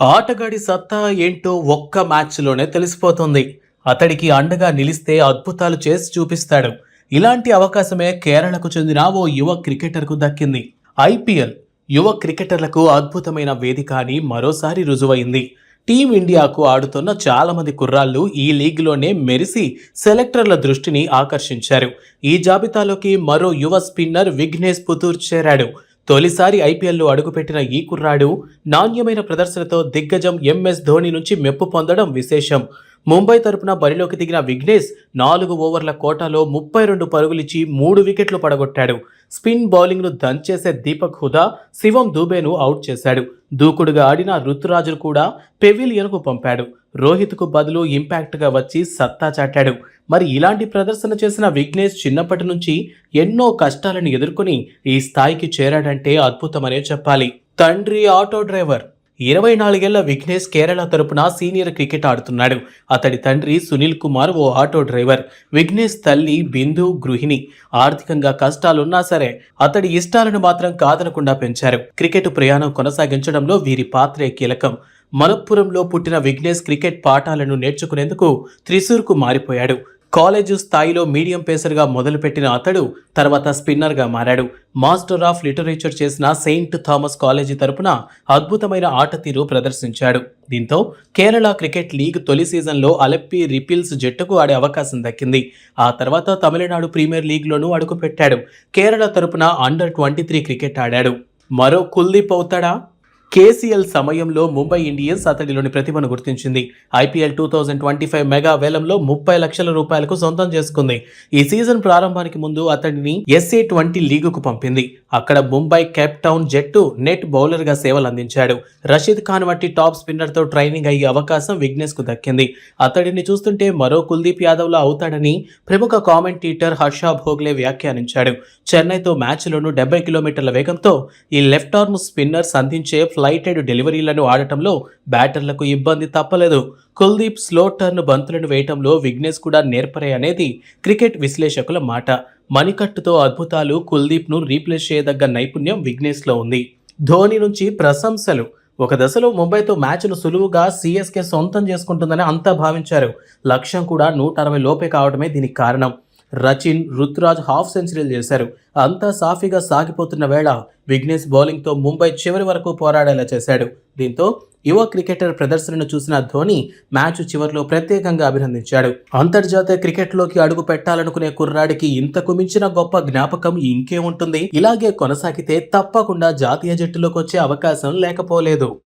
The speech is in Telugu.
ఆటగాడి సత్తా ఏంటో ఒక్క మ్యాచ్లోనే తెలిసిపోతుంది. అతడికి అండగా నిలిస్తే అద్భుతాలు చేసి చూపిస్తాడు. ఇలాంటి అవకాశమే కేరళకు చెందిన ఓ యువ క్రికెటర్కు దక్కింది. ఐపీఎల్ యువ క్రికెటర్లకు అద్భుతమైన వేదిక అని మరోసారి రుజువైంది. టీమిండియాకు ఆడుతున్న చాలామంది కుర్రాళ్ళు ఈ లీగ్లోనే మెరిసి సెలెక్టర్ల దృష్టిని ఆకర్షించారు. ఈ జాబితాలోకి మరో యువ స్పిన్నర్ విఘ్నేష్ పుతూర్ చేరాడు. తొలిసారి ఐపీఎల్లో అడుగుపెట్టిన ఈ కుర్రాడు నాణ్యమైన ప్రదర్శనతో దిగ్గజం ఎంఎస్ ధోని నుంచి మెప్పు పొందడం విశేషం. ముంబై తరపున బరిలోకి దిగిన విఘ్నేష్ నాలుగు ఓవర్ల కోటాలో ముప్పై రెండు పరుగులిచ్చి మూడు వికెట్లు పడగొట్టాడు. స్పిన్ బౌలింగ్ను దంచేసే దీపక్ హుదా శివం దూబేను అవుట్ చేశాడు. దూకుడుగా ఆడిన రుతురాజును కూడా పెవిలియన్కు పంపాడు. రోహిత్కు బదులు ఇంపాక్ట్గా వచ్చి సత్తా చాటాడు. మరి ఇలాంటి ప్రదర్శన చేసిన విఘ్నేష్ చిన్నప్పటి నుంచి ఎన్నో కష్టాలను ఎదుర్కొని ఈ స్థాయికి చేరాడంటే అద్భుతమనే చెప్పాలి. తండ్రి ఆటో డ్రైవర్ ఇరవై నాలుగేళ్ళ విఘ్నేష్ కేరళ తరపున సీనియర్ క్రికెట్ ఆడుతున్నాడు. అతడి తండ్రి సునీల్ కుమార్ ఓ ఆటో డ్రైవర్. విఘ్నేష్ తల్లి బిందు గృహిణి. ఆర్థికంగా కష్టాలున్నా సరే అతడి ఇష్టాలను మాత్రం కాదనకుండా పెంచారు. క్రికెట్ ప్రయాణం కొనసాగించడంలో వీరి పాత్రే కీలకం. మలప్పురంలో పుట్టిన విఘ్నేష్ క్రికెట్ పాఠాలను నేర్చుకునేందుకు త్రిశూర్కు మారిపోయాడు. కాలేజు స్థాయిలో మీడియం పేసర్గా మొదలుపెట్టిన అతడు తర్వాత స్పిన్నర్గా మారాడు. మాస్టర్ ఆఫ్ లిటరేచర్ చేసిన సెయింట్ థామస్ కాలేజీ తరపున అద్భుతమైన ఆట తీరు ప్రదర్శించాడు. దీంతో కేరళ క్రికెట్ లీగ్ తొలి సీజన్లో అలెప్పి రిపిల్స్ జట్టుకు ఆడే అవకాశం దక్కింది. ఆ తర్వాత తమిళనాడు ప్రీమియర్ లీగ్లోనూ అడుగుపెట్టాడు. కేరళ తరపున అండర్ ట్వంటీ త్రీ క్రికెట్ ఆడాడు. మరో కుల్దీప్ అవుతాడా? కేసీఎల్ సమయంలో ముంబై ఇండియన్స్ అతడిలోని ప్రతిభను గుర్తించింది. IPL two thousand twenty five mega వేలంలో ముప్పై లక్షల రూపాయలకు సొంతం చేసుకుంది. ఈ సీజన్ ప్రారంభానికి ముందు అతడిని ఎస్ఏ ట్వంటీ లీగుకు పంపింది. అక్కడ ముంబై కేప్ టౌన్ జట్టు నెట్ బౌలర్గా సేవలు అందించాడు రషీద్ ఖాన్ వంటి టాప్ స్పిన్నర్తో ట్రైనింగ్ అయ్యే అవకాశం విఘ్నేష్కు దక్కింది. అతడిని చూస్తుంటే మరో కుల్దీప్ యాదవ్లో అవుతాడని ప్రముఖ కామెంటేటర్ హర్ష భోగ్లే వ్యాఖ్యానించాడు. చెన్నైతో మ్యాచ్లోనూ డెబ్బై కిలోమీటర్ల వేగంతో ఈ లెఫ్ట్ ఆర్మ్ స్పిన్నర్స్ అందించే ఫ్లైటెడ్ డెలివరీలను ఆడటంలో బ్యాటర్లకు ఇబ్బంది తప్పలేదు. కుల్దీప్ స్లో టర్న్ బంతులను వేయటంలో విఘ్నేష్ కూడా నేర్పరే అనేది క్రికెట్ విశ్లేషకుల మాట. మణికట్టుతో అద్భుతాలు కుల్దీప్ను రీప్లేస్ చేయదగ్గ నైపుణ్యం విఘ్నేష్లో ఉంది. ధోని నుంచి ప్రశంసలు. ఒక దశలో ముంబైతో మ్యాచ్ను సులువుగా సీఎస్కే సొంతం చేసుకుంటుందని అంతా భావించారు. లక్ష్యం కూడా నూట అరవై లోపే కావడమే దీనికి కారణం. రచిన్ రుతురాజ్ హాఫ్ సెంచరీలు చేశారు. అంతా సాఫీగా సాగిపోతున్న వేళ విఘ్నేష్ బౌలింగ్తో ముంబై చివరి వరకు పోరాడేలా చేశాడు. దీంతో యువ క్రికెటర్ ప్రదర్శనను చూసిన ధోని మ్యాచ్ చివరిలో ప్రత్యేకంగా అభినందించాడు. అంతర్జాతీయ క్రికెట్లోకి అడుగు పెట్టాలనుకునే కుర్రాడికి ఇంతకు మించిన గొప్ప జ్ఞాపకం ఇంకే ఉంటుంది ఇలాగే కొనసాగితే తప్పకుండా జాతీయ జట్టులోకి వచ్చే అవకాశం లేకపోలేదు.